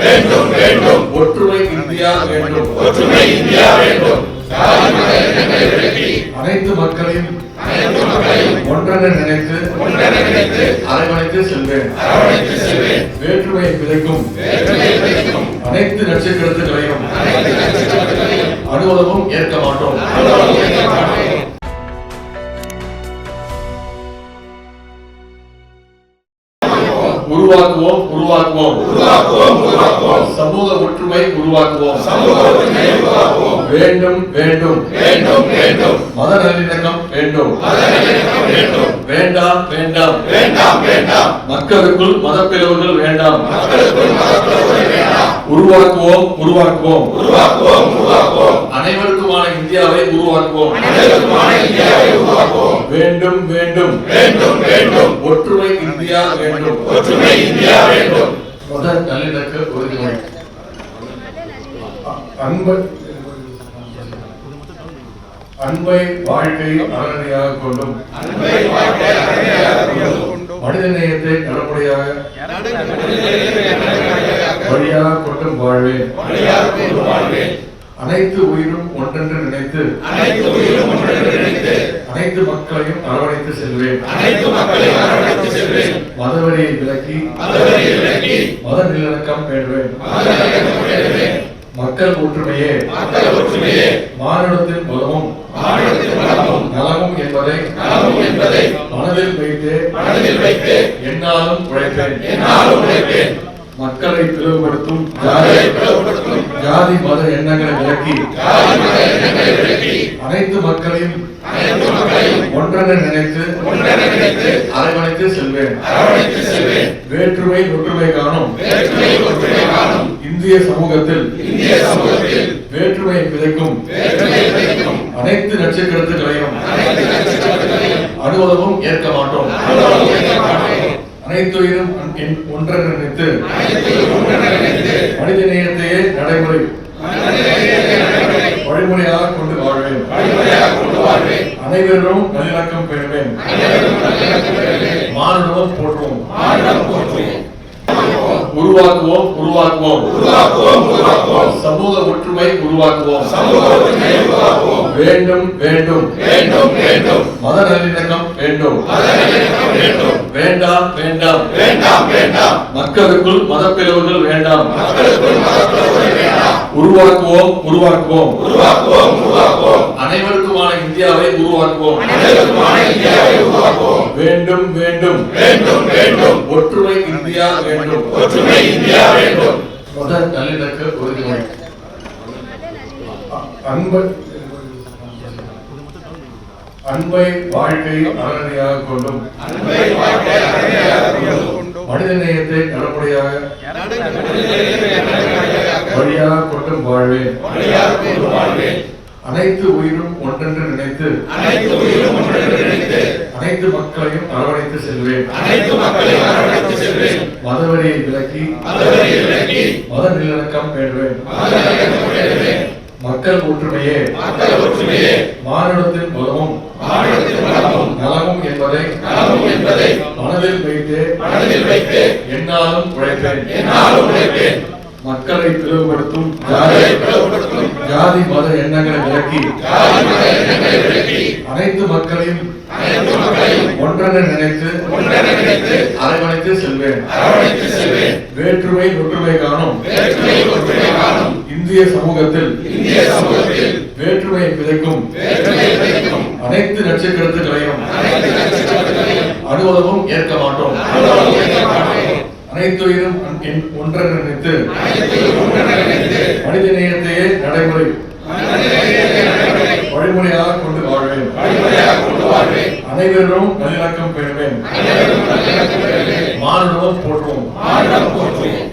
வேண்டும் வேண்டும். ஒற்றுமை இந்தியா வேண்டும். ஒற்றுமை இந்தியா வேண்டும். அனைத்து மக்களையும் ஒன்றென நினைத்து அரவணைத்து செல்வேன். விதைக்கும் அனைத்து நட்சத்திரத்துகளையும் அனுபவமும் ஏற்க மாட்டோம். உருவாக்குவோம் உருவாக்குவோம். உருவாக்குவோம் சமூக ஒற்றுமை உருவாக்குவோம். சமூக ஒற்றுமையை உருவாக்குவோம். வேண்டும் வேண்டும். வேண்டும் வேண்டும். மத நல்லிணக்கம் வேண்டும். வேண்டும். வேண்டாம் வேண்டாம். வேண்டாம் வேண்டாம். மக்களுக்குள் மதப்பிளவுகள் வேண்டாம். மக்களுக்குள் மதப்பிளவுகள் வேண்டாம். உருவாக்குவோம் உருவாக்குவோம். உருவாக்குவோம் உருவாக்குவோம். அனைவருக்குமான இந்தியாவை உருவாக்குவோம். வேண்டும் வேண்டும். வேண்டும் வேண்டும் ஒற்றுமை இந்தியா வேண்டும். ஒற்றுமை இந்தியா வேண்டும் முதல் நல்லிணக்க உறுதிமொழி. அன்பு அன்பை வாழ்க்கை அறநிலையாக கொண்டும். அன்பை வாழ்க்கை மனித நேயத்தை நடைமுறையாக வழியாக கொண்டும் வாழ்வேன் வழியாக கொண்டு வாழ்வேன். அனைத்து உயிரும் ஒன்றென்று நினைத்து அனைத்து உயிரும் ஒன்றென்று நினைத்து அனைத்து மக்களையும் அரவணைத்து செல்வேன். அனைத்து மக்களையும் அரவணைத்து செல்வேன். மதவெறியை விலக்கி மதவெறியை விலக்கி மத நல்லிணக்கம் மதநல்லிணக்கம் பெறுவேன் மக்கள் ஒற்றுமையே மக்கள் ஒற்றுமையே மானுடத்தின் பலமும் வளமும் நலமும் என்பதை நலமும் என்பதை மனதில் வைத்து மனதில் வைத்து என்னாலும் உழைப்பேன். என்னாலும் உழைப்பேன். மக்களை பிளவுபடுத்தும் ஜாதி மத எண்ணங்களை விலக்கி விலக்கி அனைத்து மக்களையும் ஒன்றென நினைத்து அரவணைத்து செல்வேன். வேற்றுமை ஒற்றுமை காணும். இந்திய சமூகத்தில் இந்திய சமூகத்தில் வேற்றுமை விதைக்கும் அனைத்து நட்சத்திரத்துகளையும் அனுபவமும் ஏற்க மாட்டோம். அனைத்துயிரும் ஒன்றை நினைத்து மனித நேயத்தையே நடைமுறை வழிமுறையாக கொண்டு வாழ்வேன். கொண்டு அனைவரும் நல்லிணக்கம் பெறுவேன். மானுடமும் போற்றுவோம். உருவாக்குவோம் உருவாக்குவோம். சமூக ஒற்றுமை உருவாக்குவோம் சமூக உருவாக்குவோம். வேண்டும் வேண்டும். வேண்டும் வேண்டும். மத நல்லிணக்கம் வேண்டும். வேண்டும் வேண்டாம். வேண்டாம் வேண்டாம். வேண்டாம். மக்களுக்குள் மதப்பிளவுகள் வேண்டாம். உருவாக்குவோம் உருவாக்குவோம். உருவாக்குவோம் உருவாக்குவோம். அனைவருக்குமான இந்தியாவை உருவாக்குவோம். அனைவருக்குமான இந்தியாவை உருவாக்குவோம். வேண்டும் வேண்டும். வேண்டும் வேண்டும். ஒற்றுமை இந்தியா வேண்டும். ஒற்றுமை இந்தியா வேண்டும். மத நல்லிணக்க உறுதிமொழி அன்பு அன்பை வாழ்க்கை அறநிலையாக கொண்டும். மனித நேயத்தை நடைமுறையாக வழியாக கொண்டும் வாழ்வேன். அனைத்து உயிரும் ஒன்றென்று நினைத்து. அனைத்து மக்களையும் அரவணைத்து செல்வேன். அனைத்து மக்களையும் அரவணைத்து செல்வேன். மதவெறியை விலக்கி. மத நல்லிணக்கம் மதநல்லிணக்கம் பெறுவேன் மக்கள் ஒற்றுமையே. மக்கள் ஒற்றுமையே. பலமும். மாநிலத்தின் வளமும் நலமும் என்பதை நலமும் என்பதை மனதில் வைத்து மனதில் வைத்து என்னாலும் உழைப்பேன். என்னாலும் உழைப்பேன். மக்களை பிளவுபடுத்தும். ஜாதி மத எண்ணங்களை விலக்கி அனைத்து மக்களையும் ஒன்றென நினைத்து ஒன்றென நினைத்து அரவணைத்து செல்வேன். வேற்றுமை ஒற்றுமை காணும். இந்திய சமூகத்தில் இந்திய சமூகத்தில் வேற்றுமை விதைக்கும் அனைத்து நட்சத்திரத்துகளையும் அனுபவமும் ஏற்க மாட்டோம். அனைத்துயிரும் என் நினைத்து மனித நேயத்தையே நடைமுறை வழிமுறையாக கொண்டு வாழ்வேன். கொண்டு வாழ்வேன் அனைவரும் நல்லிணக்கம் பெறுவேன் அனைவரும் மானுடமும் போற்றுவோம் போற்றுவோம்.